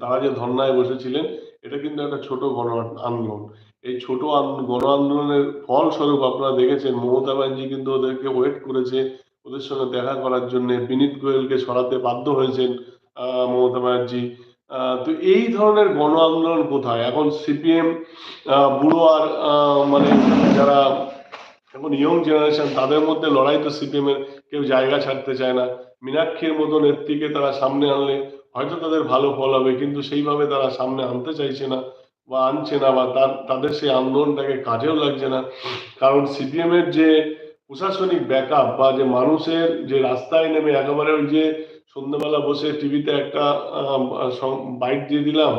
তারা যে ধর্নায় বসেছিলেন, এটা কিন্তু একটা ছোট গণ আন্দোলন। এই ছোট গণ আন্দোলনের ফলস্বরূপ আপনারা দেখেছেন, মমতা ব্যানার্জি কিন্তু ওদেরকে ওয়েট করেছে, ওদের সঙ্গে দেখা করার জন্য বিনীত গোয়েলকে সরাতে বাধ্য হয়েছেন মমতা ব্যানার্জি। তো এই ধরনের গণ আন্দোলন কোথায়? এখন সিপিএম বুড়ো আর মানে যারা এখন ইয়ং জেনারেশন তাদের মধ্যে লড়াই তো সিপিএম এর কেউ জায়গা ছাড়তে চায় না। মীনাক্ষীর মতো নেত্রীকে তারা সামনে আনলে হয়তো তাদের ভালো ফল হবে, কিন্তু সেইভাবে তারা সামনে আনতে চাইছে না বা আনছে না বা তাদের সেই আন্দোলনটাকে কাজেও লাগছে না। কারণ সিপিএম এর যে প্রশাসনিক ব্যাকআপ বা যে মানুষের যে রাস্তায় নেমে একেবারে ওই যে সন্ধ্যাবেলা বসে টিভিতে একটা বাইট দিয়ে দিলাম,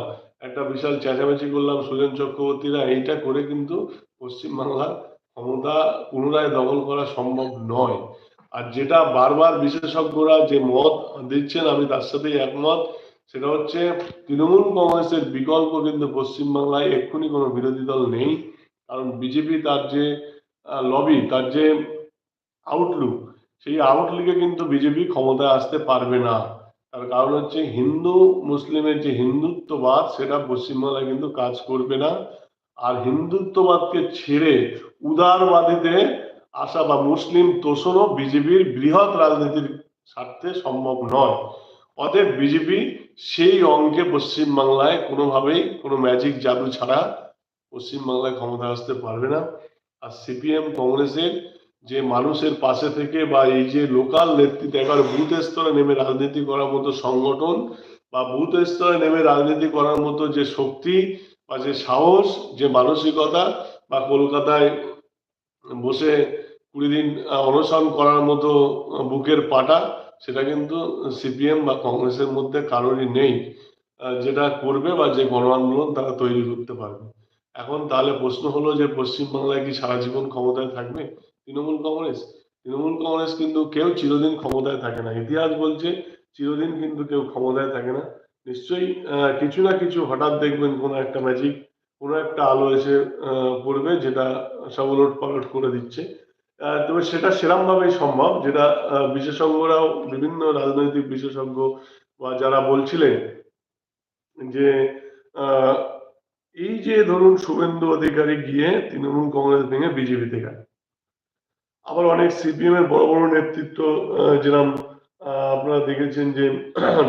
একটা বিশাল চেঁচামেচি করলাম সুজন চক্রবর্তীরা, এইটা করে কিন্তু পশ্চিমবাংলার ক্ষমতা পুনরায় দখল করা সম্ভব নয়। আর যেটা বারবার বিশেষজ্ঞরা যে মত দিচ্ছেন, আমি তার সাথেই একমত। সেটা হচ্ছে, তৃণমূল কংগ্রেসের বিকল্প কিন্তু পশ্চিমবাংলায় এক্ষুনি কোনো বিরোধী দল নেই। কারণ বিজেপি তার যে লবি তার যে আউটলুক সেই আউটলুকে কিন্তু বিজেপি ক্ষমতায় আসতে পারবে না। তার কারণ হচ্ছে, হিন্দু মুসলিমের যে হিন্দুত্ববাদ, সেটা পশ্চিমবাংলায় কিন্তু কাজ করবে না। আর হিন্দুত্ববাদকে ছেড়ে উদারবাদীতে আসা বা মুসলিম তোষণও বিজেপির বৃহৎ রাজনীতির স্বার্থে সম্ভব নয়। অতএব বিজেপি সেই অঙ্কে পশ্চিমবাংলায় কোনোভাবেই কোনো ম্যাজিক জাদু ছাড়া পশ্চিমবাংলায় ক্ষমতা আসতে পারবে না। আর সিপিএম কংগ্রেসের যে মানুষের পাশে থেকে বা এই যে লোকাল নেতৃত্ব এবার বুথ স্তরে নেমে রাজনীতি করার মতো সংগঠন বা বুথ স্তরে নেমে রাজনীতি করার মতো যে শক্তি বা যে সাহস, যে মানসিকতা বা কলকাতায় বসে কুড়ি দিন অনশন করার মতো বুকের পাটা, সেটা কিন্তু সিপিএম বা কংগ্রেসের মধ্যে কারোরই নেই যেটা করবে বা যে গণ আন্দোলন তারা তৈরি করতে পারবে। এখন তাহলে প্রশ্ন হলো যে পশ্চিমবাংলায় কি সারা জীবন ক্ষমতায় থাকবে তৃণমূল কংগ্রেস? তৃণমূল কংগ্রেস কিন্তু কেউ চিরদিন ক্ষমতায় থাকে না। ইতিহাস বলছে, চিরদিন কিন্তু কেউ ক্ষমতায় থাকে না। নিশ্চয়ই কিছু না কিছু হঠাৎ দেখবেন কোনো একটা ম্যাজিক কোনো একটা আলো এসে পড়বে, যেটা সব পালট করে দিচ্ছে। তবে সেটা সেরম ভাবেই সম্ভব, যেটা বিশেষজ্ঞরাও, বিভিন্ন রাজনৈতিক বিশেষজ্ঞ বা যারা বলছিলেন যে এই যে ধরুন শুভেন্দু অধিকারী গিয়ে তৃণমূল কংগ্রেস ভেঙে বিজেপিতে গেল। আবার অনেক সিপিএম এর বড় বড় নেতৃত্ব যেরকম আপনারা দেখেছেন যে,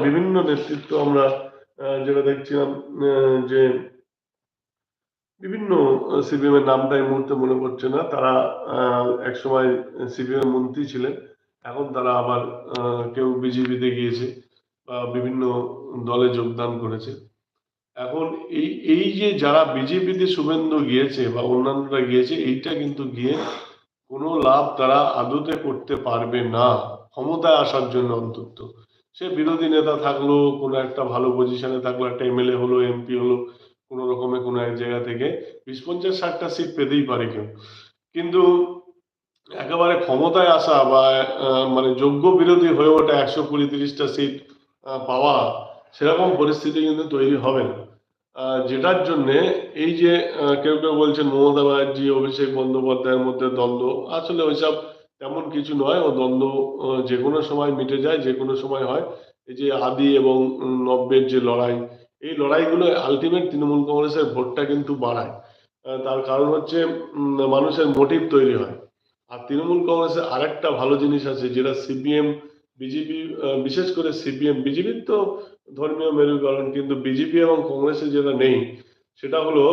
বিভিন্ন নেতৃত্ব আমরা যেটা দেখছিলাম যে বিভিন্ন সিপিএম এর নামটা এই মুহূর্তে মনে পড়ছে না। তারা একসময় সিপিএম মন্ত্রী ছিলেন। এখন তারা আবার কেউ বিজেপিতে গিয়েছে বা বিভিন্ন দলে যোগদান করেছে। এখন এই এই যে যারা বিজেপিতে শুভেন্দু গিয়েছে বা অন্যান্যরা গিয়েছে, এইটা কিন্তু গিয়ে কোনো লাভ তারা আদতে করতে পারবে না, ক্ষমতায় আসার জন্য অন্তত। সে বিরোধী নেতা থাকল, কোনো একটা ভালো পজিশনে থাকল, একটা এমএলএ হলো এমপি হলো কোনো রকমে কোনো এক জায়গা থেকে বিশ পঞ্চাশ ষাটটা সিট পেতেই পারে কেউ। কিন্তু একেবারে ক্ষমতায় আসা বা মানে যোগ্য বিরোধী হয়ে ওঠা একশো কুড়ি তিরিশটা সিট পাওয়া সেরকম পরিস্থিতি কিন্তু তৈরি হবে না। যেটার জন্যে এই যে কেউ কেউ বলছেন মমতা ব্যানার্জি, অভিষেক বন্দ্যোপাধ্যায়ের মধ্যে দ্বন্দ্ব, আসলে ওইসব তেমন কিছু নয়। ও দ্বন্দ্ব যে কোনো সময় মিটে যায় যে কোনো সময় হয়। এই যে আদি এবং নব্যের যে লড়াই এই লড়াইগুলো আলটিমেট তৃণমূল কংগ্রেসের ভোটটা কিন্তু বাড়ায়। তার কারণ হচ্ছে মানুষের মোটিভ তৈরি হয়। আর তৃণমূল কংগ্রেসের আরেকটা ভালো জিনিস আছে, যেটা সিপিএম বিজেপি বিশেষ করে সিপিএম বিজেপির তো ধর্মীয় মেরুকরণ, কিন্তু বিজেপি এবং কংগ্রেসের যেটা নেই, সেটা হলো,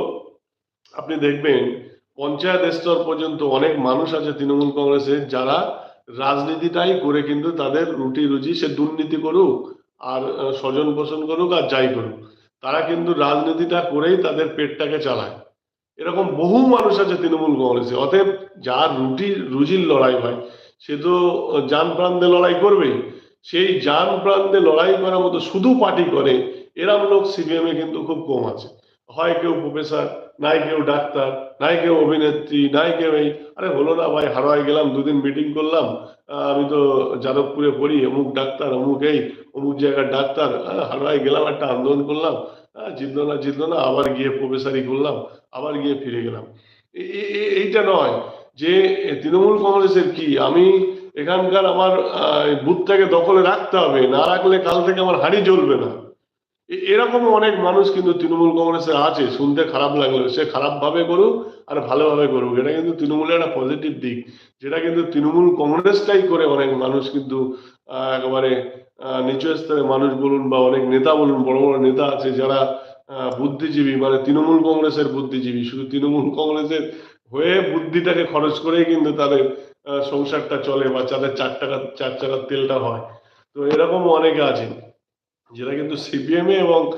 আপনি দেখবেন, পঞ্চায়েত স্তর পর্যন্ত অনেক মানুষ আছে তৃণমূল কংগ্রেসে, যারা রাজনীতিটাই করে কিন্তু তাদের রুটি রুজি সে দুর্নীতি করুক, আর স্বজন পোষণ করুক আর যাই করুক। তারা কিন্তু রাজনীতিটা করেই তাদের পেটটাকে চালায়। এরকম বহু মানুষ আছে তৃণমূল কংগ্রেসে। অতএব যার রুটি, রুজির লড়াই হয়, সে তো যান প্রান্তে লড়াই করবেই। সেই যান প্রান্তে লড়াই করার মতো শুধু পার্টি করে, এরম লোক সিপিএম কিন্তু খুব কম আছে। হয় কেউ প্রফেসর নাই কেউ ডাক্তার নাই কেউ অভিনেত্রী নাই কেউ এই আরে হলো না ভাই হারোয় গেলাম দুদিন মিটিং করলাম আমি তো যাদবপুরে পড়ি অমুক ডাক্তার অমুক এই অমুক জায়গার ডাক্তার আহ, হারোয় গেলাম একটা আন্দোলন করলাম জিতলো না জিতলো না আবার গিয়ে প্রফেসরই করলাম আবার গিয়ে ফিরে গেলাম। এইটা নয় যে তৃণমূল কংগ্রেসের কি? আমি এখানকার আমার বুথটাকে দখলে রাখতে হবে না রাখলে কাল থেকে আমার হাড়ি জ্বলবে না। এরকম অনেক মানুষ কিন্তু তৃণমূল কংগ্রেসে আছে। শুনতে খারাপ লাগল। সে খারাপ ভাবে করুক আর ভালোভাবে করুক। এটা কিন্তু তৃণমূলের একটা পজিটিভ দিক। যেটা কিন্তু তৃণমূল কংগ্রেসটাই করে অনেক মানুষ কিন্তু একেবারে নিচু স্তরের মানুষ বলুন বা অনেক নেতা বলুন, বড় বড় নেতা আছে যারা বুদ্ধিজীবী। মানে তৃণমূল কংগ্রেসের বুদ্ধিজীবী। শুধু তৃণমূল কংগ্রেসের হয়ে বুদ্ধিটাকে খরচ করেই কিন্তু তাদের সংসারটা চলে বা তাদের চার টাকা, চার চাকার তেলটা হয়। তো এরকম অনেকে আছেন। যেটা কিন্তু সিপিএম এবং